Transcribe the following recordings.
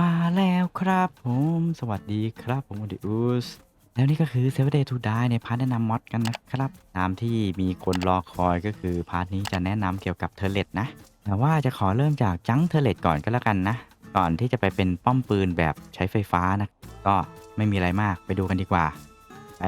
มาแล้วครับผม สวัสดีครับผมวดิอุสแล้วนี่ก็คือ Seven Day to Die ในพาร์ทแนะนำมอดกันนะครับ ตามที่มีคนรอคอยก็คือพาร์ทนี้จะแนะนำเกี่ยวกับเทเลตนะ แต่ว่าจะขอเริ่มจากจังเทเลตก่อนก็แล้วกันนะ ก่อนที่จะไปเป็นป้อมปืนแบบใช้ไฟฟ้านะ ก็ไม่มีอะไรมากไปดูกันดีกว่าไป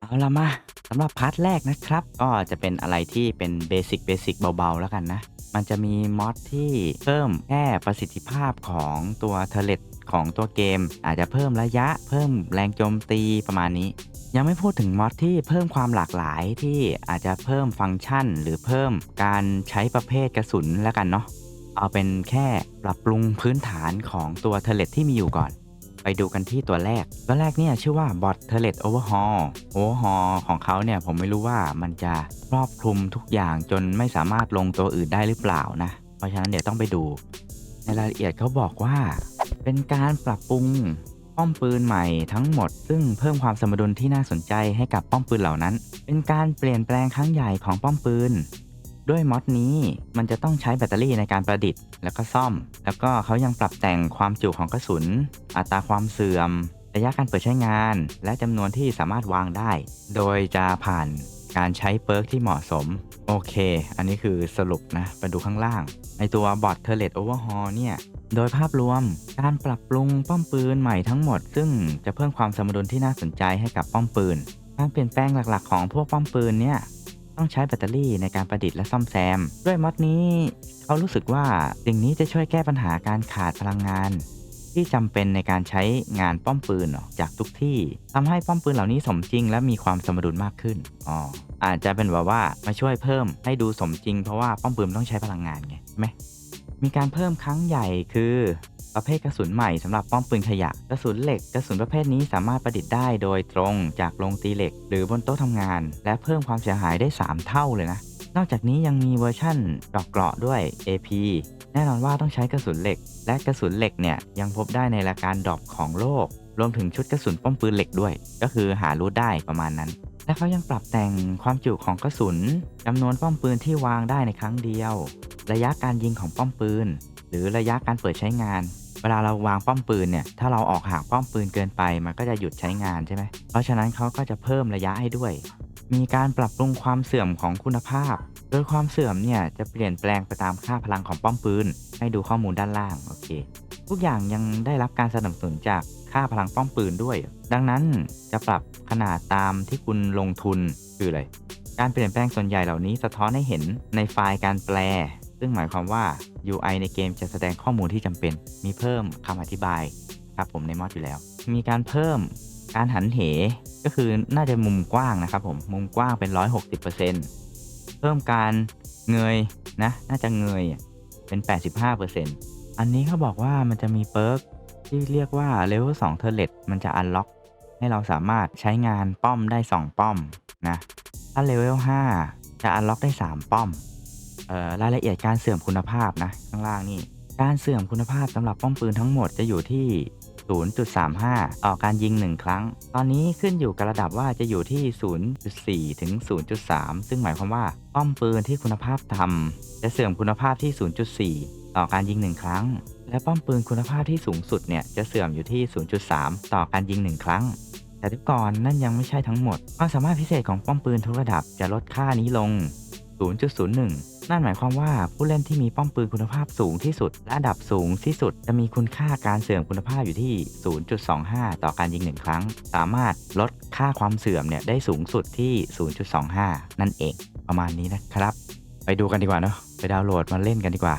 เอาละมาสำหรับพาร์ทแรกนะครับ ก็จะเป็นอะไรที่เป็นเบสิกเบสิกเบาๆแล้วกันนะ มันจะมีมอดที่เพิ่มแค่ประสิทธิภาพของตัวเทเลตของตัวเกม อาจจะเพิ่มระยะเพิ่มแรงโจมตีประมาณนี้ ยังไม่พูดถึงมอดที่เพิ่มความหลากหลายที่อาจจะเพิ่มฟังก์ชัน หรือเพิ่มการใช้ประเภทกระสุนแล้วกันเนาะเอาเป็นแค่ปรับปรุงพื้นฐานของตัวเทเลตที่มีอยู่ก่อน ไปดูกันที่ตัวแรก ตัวแรกเนี่ยชื่อว่า Bot t u r r e t Overhaul Overhaul ของเขาเนี่ยผมไม่รู้ว่ามันจะครอบคลุมทุกอย่างจนไม่สามารถลงตัวอื่นได้หรือเปล่านะ เพราะฉะนั้นเดี๋ยวต้องไปดู ในรายละเอียดเขาบอกว่า เป็นการปรับปรุงป้อมปืนใหม่ทั้งหมด ซึ่งเพิ่มความสมดุลที่น่าสนใจให้กับป้อมปืนเหล่านั้น เป็นการเปลี่ยนแปลงครั้งใหญ่ของป้อมปืน ด้วยมอดนี้มันจะต้องใช้แบตเตอรี่ในการประดิษฐ์ แล้วก็ซ่อม แล้วก็เขายังปรับแต่งความจุของกระสุน อัตราความเสื่อม ระยะการเปิดใช้งาน และจำนวนที่สามารถวางได้ โดยจะผ่านการใช้เปิร์กที่เหมาะสม โอเค อันนี้คือสรุปนะไปดูข้างล่างในตัว Bot t u r r e t Overhaul เนี่ยโดยภาพรวมการปรับปรุงป้อมปืนใหม่ทั้งหมด ซึ่งจะเพิ่มความสมดุลที่น่าสนใจให้กับป้อมปืน การเปลี่ยนแปลงหลักๆ ของพวกป้อมปืนเนี่ย ต้องใช้แบตเตอรี่ในการประดิษฐ์และซ่อมแซม ด้วยมอดนี้เขารู้สึกว่าสิ่งนี้จะช่วยแก้ปัญหาการขาดพลังงาน ที่จำเป็นในการใช้งานป้อมปืนจากทุกที่ทำให้ป้อมปืนเหล่านี้สมจริง และมีความสมดุลมากขึ้นอ๋ออาจจะเป็นแบบว่ามาช่วยเพิ่มให้ดูสมจริงเพราะว่าป้อมปืนต้องใช้พลังงานไงใช่ไหมมีการเพิ่มครั้งใหญ่คือ ประเภทกระสุนใหม่สำหรับป้อมปืนขยะ กระสุนเหล็ก กระสุนประเภทนี้สามารถประดิษฐ์ได้โดยตรงจากโรงตีเหล็ก หรือบนโต๊ะทำงาน และเพิ่มความเสียหายได้ 3 เท่าเลยนะ นอกจากนี้ยังมีเวอร์ชั่นดอกเกราะด้วย AP แน่นอนว่าต้องใช้กระสุนเหล็ก และกระสุนเหล็กเนี่ยยังพบได้ในรายการดรอปของโลก รวมถึงชุดกระสุนป้อมปืนเหล็กด้วย ก็คือหารู้ได้ประมาณนั้น และเขายังปรับแต่งความจุของกระสุนจำนวนป้อมปืนที่วางได้ในครั้งเดียว ระยะการยิงของป้อมปืน หรือระยะการเปิดใช้งาน เวลาเราวางป้อมปืนเนี่ย ถ้าเราออกห่างป้อมปืนเกินไป มันก็จะหยุดใช้งานใช่ไหม เพราะฉะนั้นเขาก็จะเพิ่มระยะให้ด้วย มีการปรับปรุงความเสื่อมของคุณภาพ โดยความเสื่อมเนี่ยจะเปลี่ยนแปลงไปตามค่าพลังของป้อมปืน ให้ดูข้อมูลด้านล่าง โอเค ทุกอย่างยังได้รับการสนับสนุนจากค่าพลังป้อมปืนด้วย ดังนั้นจะปรับขนาดตามที่คุณลงทุนคืออะไร การเปลี่ยนแปลงส่วนใหญ่เหล่านี้สะท้อนให้เห็นในไฟล์การแปล ซึ่งหมายความว่า UI ในเกมจะแสดงข้อมูลที่จำเป็น มีเพิ่มคำอธิบายครับผมในมอดอยู่แล้ว มีการเพิ่มการหันเห ก็คือน่าจะมุมกว้างนะครับผม มุมกว้างเป็น 160%เพิ่มการเงยนะ น่าจะเงยเป็น 85%อันนี้เขาบอกว่ามันจะมีเปิร์กที่เรียกว่า Level 2 t u r r e t มันจะอันล็อกให้เราสามารถใช้งานป้อมได้ 2 ป้อมนะ ถ้า Level 5 จะอันล็อกได้ 3 ป้อม รายละเอียดการเสื่อมคุณภาพนะข้างล่างนี่การเสื่อมคุณภาพสำหรับป้อมปืนทั้งหมดจะอยู่ที่ 0.35 ต่อการยิง 1 ครั้ง ตอนนี้ขึ้นอยู่กับระดับว่าจะอยู่ที่ 0.4 ถึง 0.3 ซึ่งหมายความว่าป้อมปืนที่คุณภาพต่ำจะเสื่อมคุณภาพที่ 0.4 ต่อการยิง 1 ครั้ง และป้อมปืนคุณภาพที่สูงสุดเนี่ยจะเสื่อมอยู่ที่ 0.3 ต่อการยิง 1 ครั้งแต่ทุกก่อนนั่นยังไม่ใช่ทั้งหมด ความสามารถพิเศษของป้อมปืนทุกระดับจะลดค่านี้ลง 0.01 นั่นหมายความว่าผู้เล่นที่มีป้อมปืนคุณภาพสูงที่สุด และระดับสูงที่สุด จะมีคุณค่าการเสื่อมคุณภาพอยู่ที่ 0.25 ต่อการยิง 1 ครั้ง สามารถลดค่าความเสื่อมเนี่ยได้สูงสุดที่ 0.25 นั่นเองประมาณนี้นะครับ ไปดูกันดีกว่าเนาะไปดาวน์โหลดมาเล่นกันดีกว่า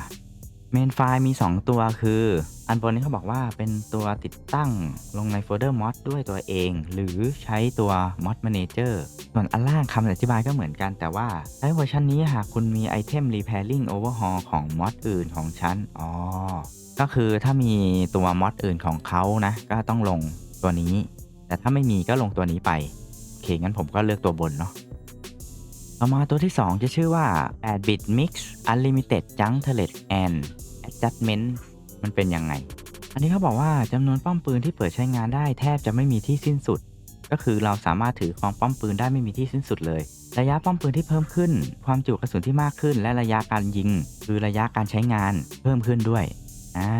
เมนไฟล์มี 2 ตัวคือ อันบนนี้เขาบอกว่าเป็นตัวติดตั้งลงในโฟลเดอร์มอดด้วยตัวเอง หรือใช้ตัว Mod Manager ส่วนอันล่างคำอธิบายก็เหมือนกัน แต่ว่าใช้เวอร์ชันนี้หากคุณมีไอเทม Repairing Overhaul ของมอดอื่นของฉันอ๋อ ก็คือถ้ามีตัวมอดอื่นของเขานะ ก็ต้องลงตัวนี้ แต่ถ้าไม่มีก็ลงตัวนี้ไป โอเค งั้นผมก็เลือกตัวบนเนาะต่อมาตัวที่ 2 จะชื่อว่า 8-bit mix unlimited junk turret and adjustment มันเป็นยังไง อันนี้เขาบอกว่าจำนวนป้อมปืนที่เปิดใช้งานได้แทบจะไม่มีที่สิ้นสุด ก็คือเราสามารถถือครองป้อมปืนได้ไม่มีที่สิ้นสุดเลยระยะป้อมปืนที่เพิ่มขึ้น ความจุกระสุนที่มากขึ้น และระยะการยิง คือระยะการใช้งานเพิ่มขึ้นด้วย อ่า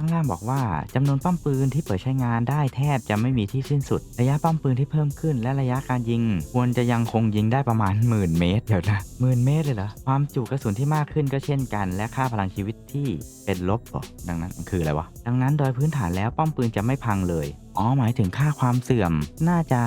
ข้างล่างบอกว่าจำนวนป้อมปืนที่เปิดใช้งานได้แทบจะไม่มีที่สิ้นสุด ระยะป้อมปืนที่เพิ่มขึ้นและระยะการยิง ควรจะยังคงยิงได้ประมาณหมื่นเมตรเดี๋ยวนะหมื่นเมตรเลยเหรอความจุกระสุนที่มากขึ้นก็เช่นกัน และค่าพลังชีวิตที่เป็นลบเหรอดังนั้นคืออะไรวะดังนั้นโดยพื้นฐานแล้วป้อมปืนจะไม่พังเลยอ๋อหมายถึงค่าความเสื่อมน่าจะ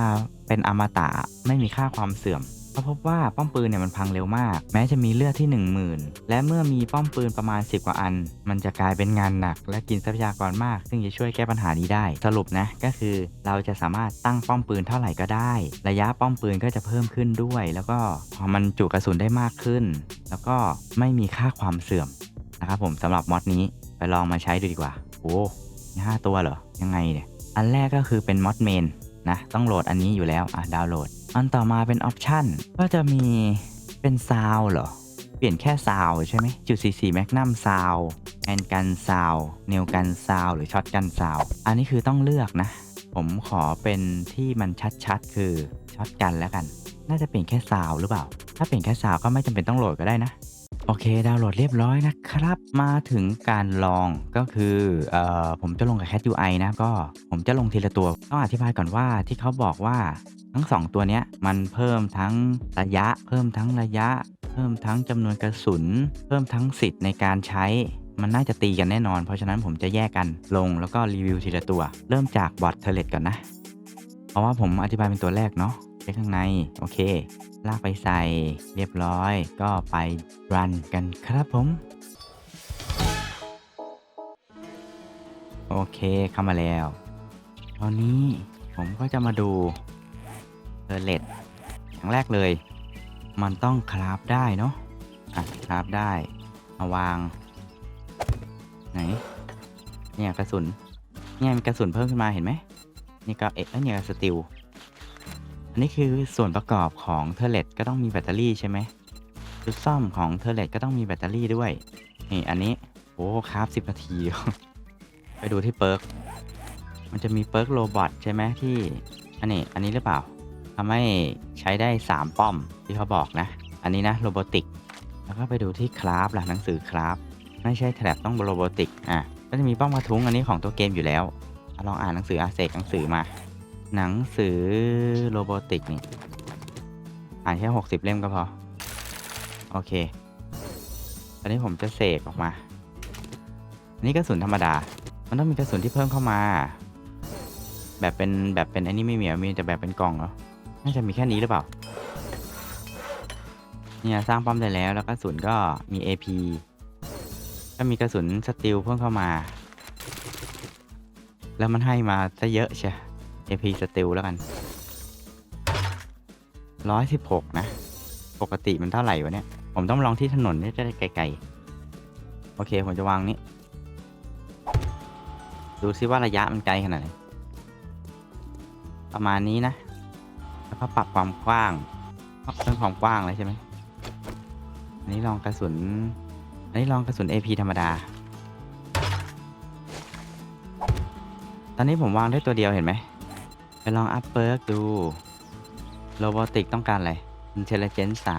เป็นอมตะไม่มีค่าความเสื่อม ก็พบว่าป้อมปืนเนี่ยมันพังเร็วมาก แม้จะมีเลือดที่ 10,000 และเมื่อมีป้อมปืนประมาณ 10 กว่าอัน มันจะกลายเป็นงานหนัก และกินทรัพยากรมาก ซึ่งจะช่วยแก้ปัญหานี้ได้ สรุปนะก็คือเราจะสามารถตั้งป้อมปืนเท่าไหร่ก็ได้ ระยะป้อมปืนก็จะเพิ่มขึ้นด้วย แล้วก็พอมันจุกระสุนได้มากขึ้น แล้วก็ไม่มีค่าความเสื่อมนะครับผมสำหรับมอดนี้ไปลองมาใช้ดูดีกว่าโอ้มีห้าตัวเหรอยังไงเนี่ยอันแรกก็คือเป็นมอดเมน นะต้องโหลดอันนี้อยู่แล้วอะดาวน์โหลด อันต่อมาเป็นออปชันก็จะมีเป็นซาวเหรอ เปลี่ยนแค่ซาวใช่ไหมจุด44แมกนัมซาวแอนกันซาวเนลกันซาวหรือช็อตกันซาวอันนี้คือต้องเลือกนะ ผมขอเป็นที่มันชัดๆ คือช็อตกันแล้วกัน น่าจะเปลี่ยนแค่ซาวหรือเปล่า ถ้าเปลี่ยนแค่ซาวก็ไม่จำเป็นต้องโหลดก็ได้นะ โอเค ดาวน์โหลดเรียบร้อยนะครับ มาถึงการลองก็คือเอ่อผมจะลงกับ Cat UI นะ ก็ผมจะลงทีละตัว ต้องอธิบายก่อนว่าที่เขาบอกว่าทั้ง 2 ตัวเนี้ยมันเพิ่มทั้งระยะ เพิ่มทั้งระยะ เพิ่มทั้งจำนวนกระสุน เพิ่มทั้งสิทธิ์ในการใช้ มันน่าจะตีกันแน่นอน เพราะฉะนั้นผมจะแยกกันลงแล้วก็รีวิวทีละตัว เริ่มจากบอทเทเลตก่อนนะ เพราะว่าผมอธิบายเป็นตัวแรกเนาะ เช็คข้างใน โอเค ลากไปใส่เรียบร้อย ก็ไปรันกันครับผม โอเคเข้ามาแล้ว ตอนนี้ผมก็จะมาดูเทอเลตอย่างแรกเลย มันต้องคราฟได้เนาะอะคราฟได้มาวาง ไหน เนี่ยกระสุนเนี่ยมีกระสุนเพิ่มขึ้นมาเห็นไหมนี่ก็เอ๊ะเนี่ยสติล อันนี้คือส่วนประกอบของเทอร์เลตก็ต้องมีแบตเตอรี่ใช่ไหมชุดซ่อมของเทอร์เลตก็ต้องมีแบตเตอรี่ด้วย นี่อันนี้โอ้คราฟสิบนาที ไปดูที่เปิร์กมันจะมีเปิร์กโรบอทใช่ไหมที่ อันนี้อันนี้หรือเปล่าทำให้ใช้ได้ 3 ป้อมที่เขาบอกนะ อันนี้นะโรบอติก แล้วก็ไปดูที่คราฟล่ะหนังสือคราฟไม่ใช่แถบต้องโรบอติกอะก็จะมีป้อมกระทุ้งอันนี้ของตัวเกมอยู่แล้วอลองอ่านหนังสืออาเซกหนังสือมา หนังสือโรบอติกนี่ อ่านแค่60เล่มก็พอ โอเค ตอนนี้ผมจะเสกออกมา อันนี้กระสุนธรรมดา มันต้องมีกระสุนที่เพิ่มเข้ามา แบบเป็นแบบเป็นอันนี้ไม่มีมีแต่แบบเป็นกล่องเหรอ น่าจะมีแค่นี้หรือเปล่า เนี่ยสร้างป้อมได้แล้วแล้วกระสุนก็มี AP ก็มีกระสุนสติลเพิ่มเข้ามา แล้วมันให้มาซะเยอะใช่ AP สติลแล้วกันร้อยสิบหกนะ ปกติมันเท่าไหร่วะเนี่ย ผมต้องลองที่ถนนเนี่ยจะได้ไกลๆ โอเค ผมจะวางนี้ ดูซิว่าระยะมันไกลขนาดไหน ประมาณนี้นะ แล้วก็ปรับความกว้างเรื่องความกว้างเลยใช่ไหมอันนี้ลองกระสุน อันนี้ลองกระสุน AP ธรรมดา ตอนนี้ผมวางได้ตัวเดียวเห็นไหม ไปลองอัพเปิร์กดู โรบอติกต้องการอะไร Intelligence 3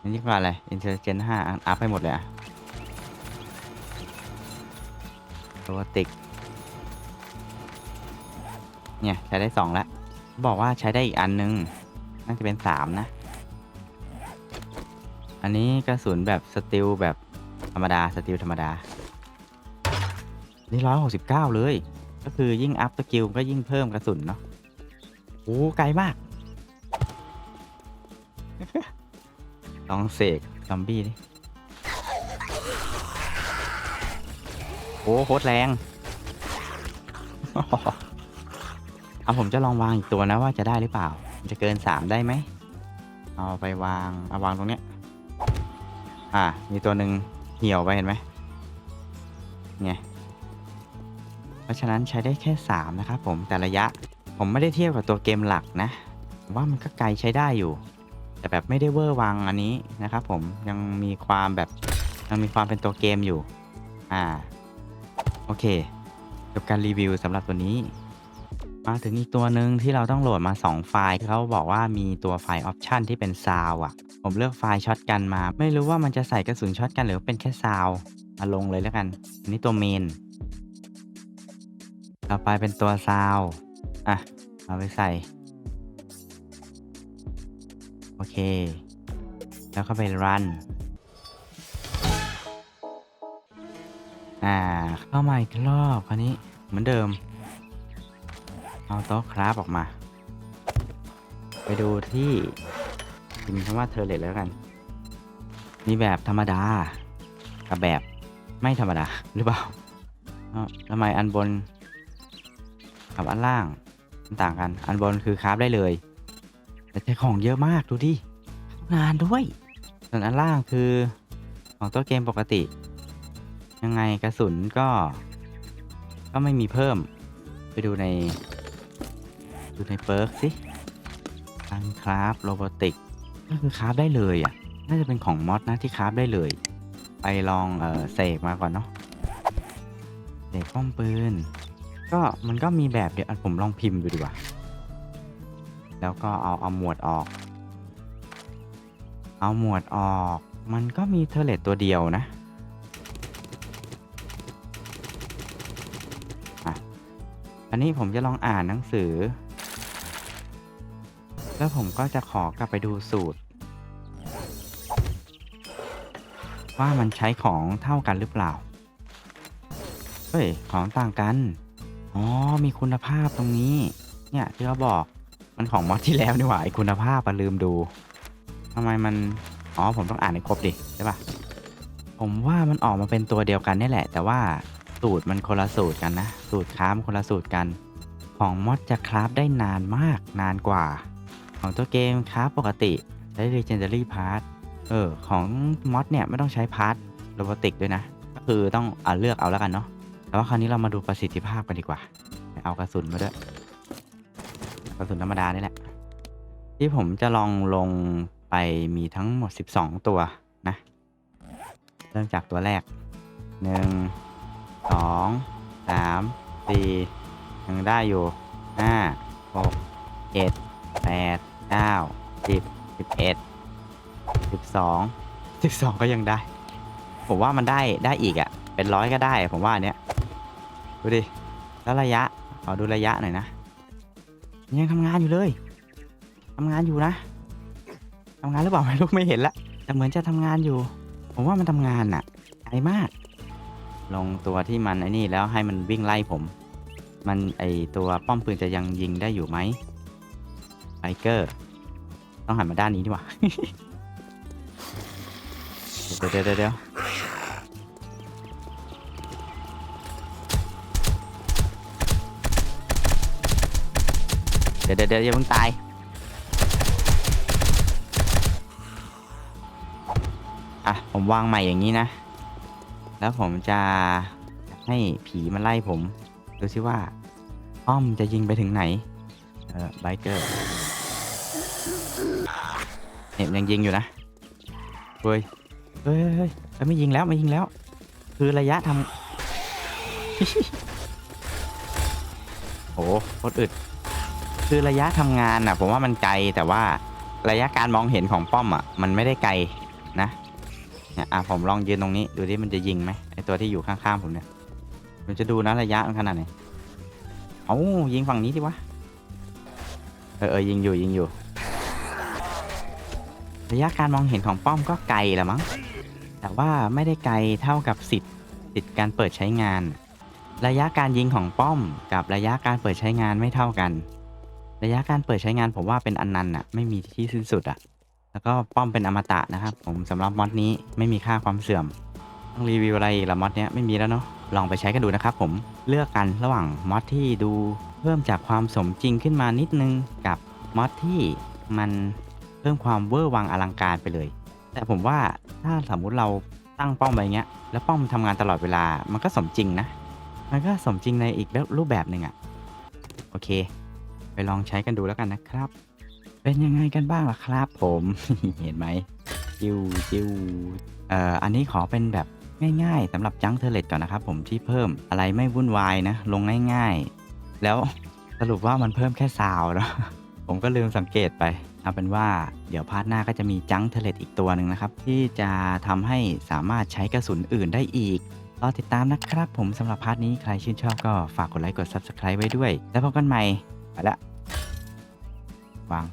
อันนี้ว่าอะไร Intelligence 5อันอัพให้หมดเลยอะโรบอติก เนี่ย ใช้ได้2แล้ว บอกว่าใช้ได้อีกอันนึง น่าจะเป็น3นะ อันนี้กระสุนแบบสติลแบบธรรมดา สติลธรรมดา นี่ร้อยหกสิบเก้าเลย ก็คือยิ่งอัพสกิลก็ยิ่งเพิ่มกระสุนเนาะโอ้ไกลมากลองเสกซอมบี้ดิโอ้โคตรแรงเอาผมจะลองวางอีกตัวนะว่าจะได้หรือเปล่า จะเกินสามได้ไหม เอาไปวาง เอาวางตรงเนี้ย อ่า มีตัวหนึ่งเหี่ยวไปเห็นไหมไง เพราะฉะนั้นใช้ได้แค่ 3 นะครับผมแต่ระยะผมไม่ได้เทียบกับตัวเกมหลักนะ ว่ามันก็ไกลใช้ได้อยู่ แต่แบบไม่ได้เวอร์วังอันนี้นะครับผมยังมีความแบบยังมีความเป็นตัวเกมอยู่ อ่า โอเคจบการรีวิวสำหรับตัวนี้ มาถึงอีกตัวหนึ่งที่เราต้องโหลดมา 2 ไฟล์เขาบอกว่ามีตัวไฟล์ออปชันที่เป็นซาวอะผมเลือกไฟล์ช็อตกันมา ไม่รู้ว่ามันจะใส่กระสุนช็อตกันหรือเป็นแค่ซาวมาลงเลยแล้วกันอันนี้ตัวเมน ต่อไปเป็นตัวซาวอะ เอาไปใส่ โอเค แล้วก็ไปรัน อ่า เข้ามาอีกรอบคราวนี้เหมือนเดิม เอาโต๊ะคราฟออกมา ไปดูที่พิมพ์คำว่าเทอร์เลตแล้วกัน มีแบบธรรมดา กับแบบไม่ธรรมดาหรือเปล่าเอ้าทำไมอันบน กับอันล่างมันต่างกัน อันบนคือคราฟได้เลย แต่ใช้ของเยอะมากดูดิงานด้วย ส่วนอันล่างคือของตัวเกมปกติ ยังไงกระสุนก็ ก็ไม่มีเพิ่ม ไปดูใน ดูในเปิร์กสิการคราฟโรบอติกก็คือคราฟได้เลยอะ น่าจะเป็นของมอดนะที่คราฟได้เลย ไปลองเออเสกมาก่อนเนาะเสกป้อมปืน ก็มันก็มีแบบเดียวอะผมลองพิมพ์ดูดีกว่า แล้วก็เอาเอาหมวดออก เอาหมวดออก มันก็มีเทเลตตัวเดียวนะอะอันนี้ผมจะลองอ่านหนังสือ แล้วผมก็จะขอกลับไปดูสูตร ว่ามันใช้ของเท่ากันหรือเปล่า เฮ้ย ของต่างกัน อ๋อ มีคุณภาพตรงนี้ เนี่ยที่เขาบอก มันของมอดที่แล้วนี่หว่าไอคุณภาพอะลืมดูทำไมมัน อ๋อ ผมต้องอ่านให้ครบดิ ใช่ปะผมว่ามันออกมาเป็นตัวเดียวกันนี่แหละ แต่ว่าสูตรมันคนละสูตรกันนะ สูตรคราฟมันคนละสูตรกัน ของมอดจะคราฟได้นานมาก นานกว่า ของตัวเกมคราฟปกติใช้ Legendary Part เออ ของมอดเนี่ยไม่ต้องใช้พาร์ทโรบอติกด้วยนะ ก็คือต้องเอาเลือกเอาแล้วกันเนาะ แต่ว่าคราวนี้เรามาดูประสิทธิภาพกันดีกว่า เอากระสุนมาด้วย กระสุนธรรมดานี่แหละ ที่ผมจะลองลงไปมีทั้งหมด 12 ตัวนะ เริ่มจากตัวแรก 1 2 3 4 ยังได้อยู่ 5 6 7 8 9 10 11 12 12 ก็ยังได้ ผมว่ามันได้ได้อีกอะ่ะ เป็นร้อยก็ได้ ผมว่าเนี้ย ดูดิ แล้วระยะขอดูระยะหน่อยนะ ยังทำงานอยู่เลยทำงานอยู่นะทำงานหรือเปล่าไม่รู้ไม่เห็นละ แต่เหมือนจะทำงานอยู่ ผมว่ามันทำงานน่ะไกลมาก ลงตัวที่มันไอ้นี่แล้วให้มันวิ่งไล่ผม มันไอตัวป้อมปืนจะยังยิงได้อยู่ไหมไบเกอร์ ต้องหันมาด้านนี้ดีกว่า เดี๋ยวเดี๋ยวเดี๋ยว เดี๋ยวเดี๋ยวเดี๋ยวอย่าเพิ่งตาย อะ ผมวางใหม่อย่างนี้นะ แล้วผมจะให้ผีมาไล่ผม ดูซิว่า อ้อมจะยิงไปถึงไหน เออไบเกอร์เนี่ยยังยิงอยู่นะเฮ้ยเฮ้ยเฮ้ยไม่ยิงแล้วไม่ยิงแล้ว คือระยะทำโอ้โคตรอึด คือระยะทำงานอะ ผมว่ามันไกลแต่ว่าระยะการมองเห็นของป้อมอะ มันไม่ได้ไกลนะเนี่ยอะผมลองยืนตรงนี้ดูที่มันจะยิงไหมไอตัวที่อยู่ข้างๆผมเนี่ยผมจะดูนะระยะมันขนาดไหนเอ้ายิงฝั่งนี้ดิวะเออเออยิงอยู่ยิงอยู่ ระยะการมองเห็นของป้อมก็ไกลละมั้งแต่ว่าไม่ได้ไกลเท่ากับสิทธิ์สิทธิ์การเปิดใช้งาน ระยะการยิงของป้อม กับระยะการเปิดใช้งานไม่เท่ากัน ระยะการเปิดใช้งานผมว่าเป็นอันนันต์อะไม่มีที่สิ้นสุดอะแล้วก็ป้อมเป็นอมตะนะครับ ผมสำหรับมอดนี้ไม่มีค่าความเสื่อมต้องรีวิวอะไรอีกละมอดเนี้ยไม่มีแล้วเนาะลองไปใช้กันดูนะครับผมเลือกกันระหว่างมอดที่ดูเพิ่มจากความสมจริงขึ้นมานิดนึงกับมอดที่มันเพิ่มความเวอร์วังอลังการไปเลย แต่ผมว่าถ้าสมมุติเราตั้งป้อมไปเงี้ยแล้วป้อมทำงานตลอดเวลามันก็สมจริงนะ มันก็สมจริงในอีกรูปแบบหนึ่งอะโอเค ไปลองใช้กันดูแล้วกันนะครับ เป็นยังไงกันบ้างล่ะครับ ผมเห็นไหมจิวจิวเอ่ออันนี้ขอเป็นแบบง่ายๆสำหรับจังเทเลตก่อนนะครับ ผมที่เพิ่มอะไรไม่วุ่นวายนะ ลงง่ายๆ แล้วสรุปว่ามันเพิ่มแค่ซาวเนาะผมก็ลืมสังเกตไปเอาเป็นว่าเดี๋ยวพาร์ทหน้าก็จะมีจังเทเลตอีกตัวหนึ่งนะครับ ที่จะทำให้สามารถใช้กระสุนอื่นได้อีกรอติดตามนะครับ ผมสำหรับพาร์ทนี้ใครชื่นชอบก็ฝากกดไลค์กด Subscribe ไว้ด้วย แล้วพบกันใหม่ ไปละวาง